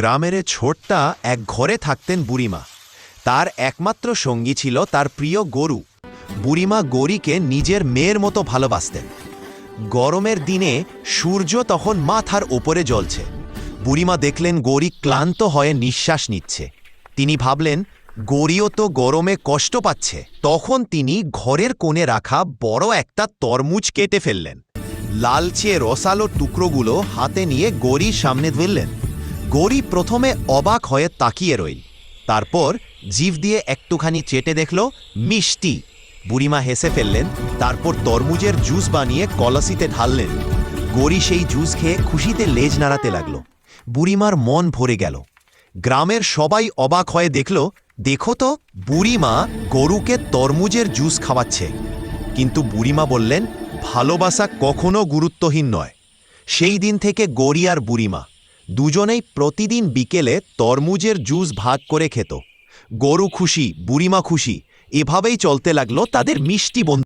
গ্রামের ছোট্টা এক ঘরে থাকতেন বুড়িমা। তার একমাত্র সঙ্গী ছিল তার প্রিয় গরু। বুড়িমা গরিকে নিজের মেয়ের মতো ভালোবাসতেন। গরমের দিনে সূর্য তখন মাথার ওপরে জ্বলছে। বুড়িমা দেখলেন গরি ক্লান্ত হয়ে নিঃশ্বাস নিচ্ছে। তিনি ভাবলেন, গরিও তো গরমে কষ্ট পাচ্ছে। তখন তিনি ঘরের কোণে রাখা বড় একটা তরমুজ কেটে ফেললেন। লালচে রসালো টুকরোগুলো হাতে নিয়ে গরির সামনে ধরলেন। গরি প্রথমে অবাক হয়ে তাকিয়ে রইল। তারপর জিভ দিয়ে একটুখানি চেটে দেখল, মিষ্টি। বুড়িমা হেসে ফেললেন, তারপর তরমুজের জুস বানিয়ে কলসিতে ঢাললেন। গরি সেই জুস খেয়ে খুশিতে লেজ নাড়াতে লাগল। বুড়িমার মন ভরে গেল। গ্রামের সবাই অবাক হয়ে দেখল, দেখো তো, বুড়িমা গরুকে তরমুজের জুস খাওয়াচ্ছে। কিন্তু বুড়িমা বললেন, ভালোবাসা কখনো গুরুত্বহীন নয়। সেই দিন থেকে গড়ি আর বুড়িমা। দুজনেই প্রতিদিন বিকেলে তরমুজের জুস ভাগ করে খেত। গরু খুশি, বুড়িমা খুশি, এভাবেই চলতে লাগল তাদের মিষ্টি বন্ধু।